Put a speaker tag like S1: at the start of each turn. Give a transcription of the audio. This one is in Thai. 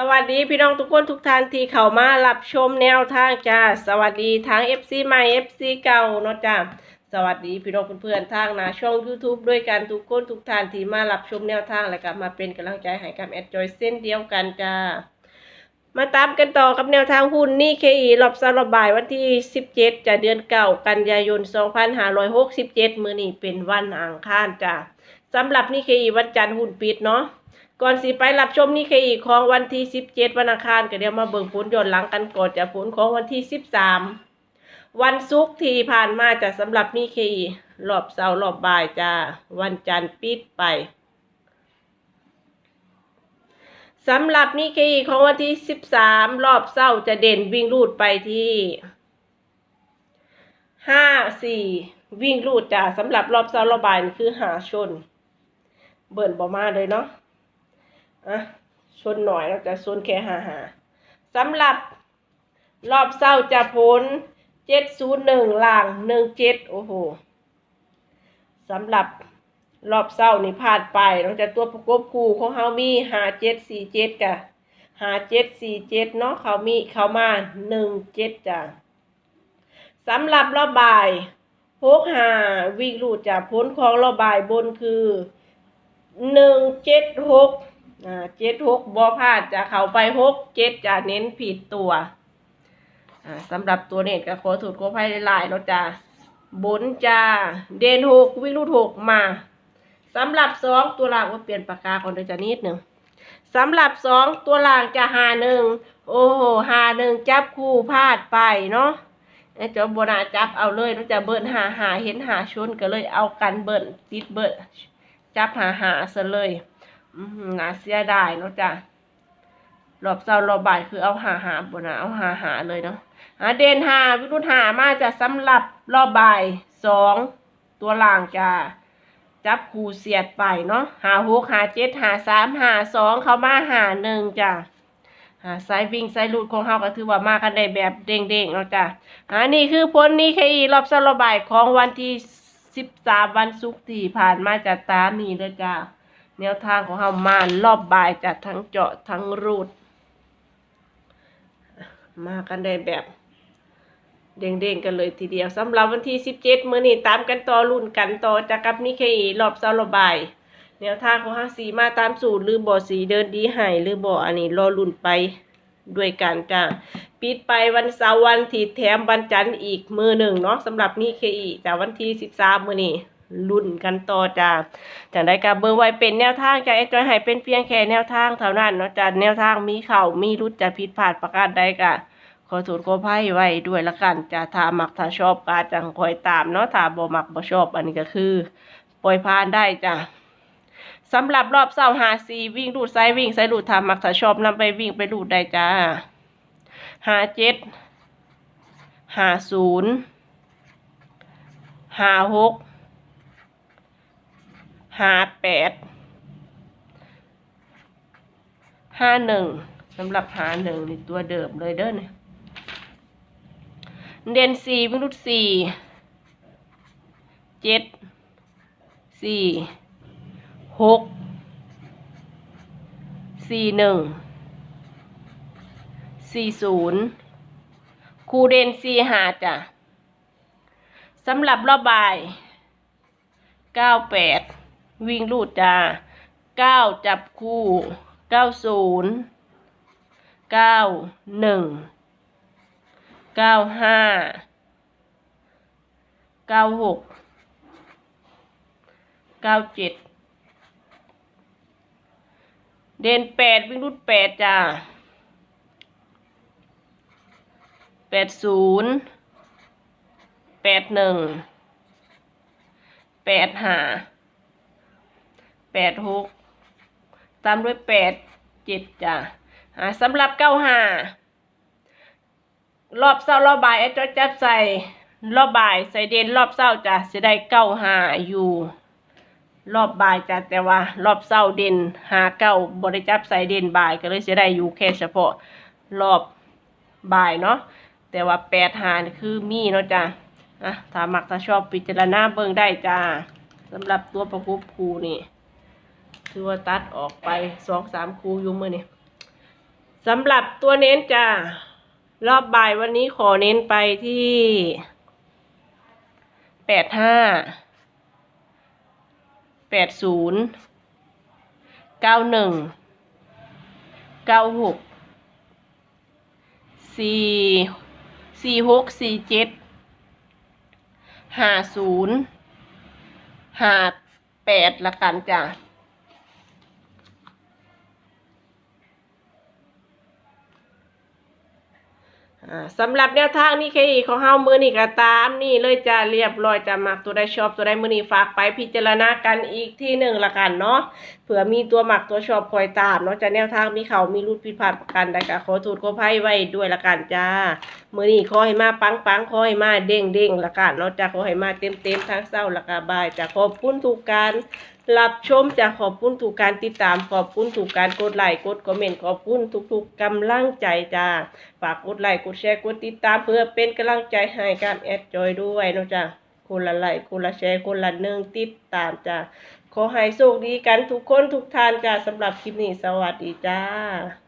S1: สวัสดีพี่น้องทุกคนทุกท่านที่เข้ามารับชมแนวทางจ้าสวัสดีทั้ง FC ใหม่ FC เก่าเนาะจ้าสวัสดีพี่น้องเพื่อนๆทางนาช่อง YouTube ด้วยกันทุกคนทุกท่านที่มารับชมแนวทางและก็มาเป็นกำลังใจให้กับแอดจอยเส้นเดียวกันจ้ามาตามกันต่อกับแนวทางหุ้นนี่เคอีรอบสารบ่ายวันที่ 17จะเดือนเก่ากันยายน 2567 มือนี้เป็นวันอังคารจ้าสำหรับนี่เคอีวันจันทร์หุ้นปิดเนาะ ก่อนสิไปรับชมนี่คืออีกของวันที่ 17 วันอังคารก็เดี๋ยวมาเบิ่งผลย้อนหลังกันก่อนจากผลของวันที่ 13 วันศุกร์ที่ผ่านมาจะสำหรับนี่คือรอบเสาร์รอบบ่ายจ้าวันจันทร์ปิดไปสำหรับนี่คือของวันที่ 13 รอบเสาร์จะเด่นวิ่งรูดไปที่ 5 4 วิ่งรูดจ้าสำหรับรอบเสาร์รอบบ่ายคือหาชน เบิ่นบ่มาเลยเนาะ อะชนหน่อยเราจะชนแค่หาหาสำหรับรอบเศร้าจะพ้นเจ็ดศูนย์หนึ่งล่างหนึ่งเจ็ดโอ้โหสำหรับรอบเศร้านี่พลาดไปเราจะตัวประกบคู่ของเขามีหาเจ็ดสี่เจ็ดจ้ะหาเจ็ดสี่เจ็ดเนาะเขามีเขามาหนึ่งเจ็ดจ้ะสำหรับรอบบ่ายหกหาวิ่งรูดจากพ้นของรอบบ่ายบนคือหนึ่งเจ็ดหก เจ็ดหกบอพลาดจะเข้าไปหกเจ็ดจะเน้นผิดตัวสำหรับตัวเน็ตก็ขอถูกขอภัยลายเนาจ้าบนจ้าเดนหกวิรูดหกมาสำหรับสองตัวล่างว่าเปลี่ยนปากกาก่อนเดี๋ยวจะนิดหนึ่งสำหรับสองตัวล่างจะหาหนึ่งโอ้โหหาหนึ่งจับคู่พลาดไปเนาะไอ้เจ้าโบนาจับเอาเลยเนาจะเบิ้ลหาหาเห็นหาชนก็เลยเอากันเบิ้ลติดเบิ้ลจับหาหาซะเลย อืมน่าเสียดายเนาะจ้ะรอบเช้ารอบบ่ายคือเอาหาหาบนนะเอาหาหาเลยเนาะหาเดนหาวิรุธหามาจะสำหรับรอบบ่ายสองตัวล่างจ้าจับคูเสียดไปเนาะหาหกหาเจ็ดหาสามหาสองเขามาหาหนึ่งจ้ะหาสายวิ่งสายลุดของเขาก็ถือว่ามากันได้แบบเด้งๆเนาะจ้ะอ่านี่คือผลนี้คือรอบเช้ารอบบ่ายของวันที่สิบสามวันศุกร์ที่ผ่านมาจากตามนี้เลยจ้า แนวทางของเรามารอบบายจัดทั้งเจาะทั้งรูด มากันได้แบบ เด้งๆกันเลยทีเดียวสำหรับวันที่สิบเมื้อนี้ตามกันต่อรุ่นกันต่อจากกับนิเคอีรอบเสาร์รอบาย แนวทางของห้าสีมาตามสูตรหรือบ่อสีเดินดีหายหรือบ่ออันนี้รอรุ่นไปด้วยกันจ้าปิดไปวันเสาร์วันที่แถมวันจันทร์อีกมือหนึ่งเนาะสำหรับนี่เคอีจากวันที่สิบสามมื้อนี้ รุ่นกันต่อจ้าจากได้กับเบอร์ไว้เป็นแนวทางจากเอ็กจอยให้เป็นเพียงแค่แนวทางเท่านั้นเนาะจ้าแนวทางมีเข่ามีรุดจะผิดพลาดประการใดกะขอโทษขออภัยไว้ด้วยละกันจะถ้ามักถ้าชอบก็จังคอยตามเนาะถ้าบ่มักบ่ชอบอันนี้ก็คือ ปล่อยผ่านได้จ้ะสำหรับรอบเสาร์หาซีวิ่งรูดไซวิ่งไซรูดทำมักถ้าชอบนำไปวิ่งไปรูดได้จ้าหาเจ็ดหาศูนย์หาหก หาแปดห้าหนึ่งสำหรับหาหนึ่งนี่ตัวเดิมเลยเด้อเนี่ยเด่นสี่วิ่งรูดสี่เจ็ดสี่หกสี่หนึ่งสี่ศูนย์คูเดนสี่หาจ้ะสำหรับรอบบ่ายเก้าแปด วิ่งลูดจ้าเก้าจับคู่เก้าศูนย์เก้าหนึ่งเก้าห้าเก้าหกเก้าเจ็ดเด่นแปดวิ่งรูดแปดจ้าแปดศูนย์แปดหนึ่งแปดห้า ปดหกตามด้วยแปดเจ็ดจ้าอ่าสำหรับเก้าห้ารอบเศร้ารอบบ่ายไอ้จอยจับใส่รอบบ่ายใส่เด่นรอบเศร้าจ้ะจะได้เก้าห้าอยู่ รอบบ่ายจ้ะแต่ว่า รอบเศร้าเด่นหาเก้าบริจับใส่เด่นบ่ายก็เลยจะได้อยู่แค่เฉพาะรอบบ่ายเนาะแต่ว่าแปดหานี่คือมีเนาะจ้ะอะถ้ามักถ้าชอบพิจารณาเบิ่งได้จ้าสำหรับตัวประกบคูนี่ คือว่าตัดออกไปสองสามคูอยู่มือนี่สำหรับตัวเน้นจ้ารอบบ่ายวันนี้ขอเน้นไปที่แปดห้าแปดศูนย์เก้าหนึ่งเก้าหกสี่สี่หกสี่เจ็ดห้าศูนย์ห้าแปดละกันจ้ะ สำหรับแนวทางนี่เคอีของเฮามือนี่ก็ตาม นี่เลยจะเรียบร้อยจะมักตัวใดชอบตัวใดมือนี่ฝากไปพิจารณากันอีกที่หนึ่งละกันเนาะเผื่อมีตัวหมักตัวชอบคอยตามเนาะจะแนวทางมีเขามีรูดผิดพลาดประกันใดก็ขอโทษขออภัยไว้ด้วยละกันจ้ามือนี่ขอให้มาปังปังขอให้มาเด้งเด้งละกันเนาะจะขอให้มาเต็มเต็มทั้งเศร้าละกาบายจะขอบคุณทุกการ รับชมจะขอบคุณถูกการติดตามขอบคุณถูกการกดไลค์กดคอมเมนต์ขอบคุณทุกๆกำลังใจจ้าฝากกดไลค์กดแชร์กดติดตามเพื่อเป็นกำลังใจให้การแอดจอยด้วยนะจ้ะคนละไลค์คนละแชร์คนละหนึ่งติดตามจ้าขอให้โชคดีกันทุกคนทุกท่านจ้าสำหรับคลิปนี้สวัสดีจ้า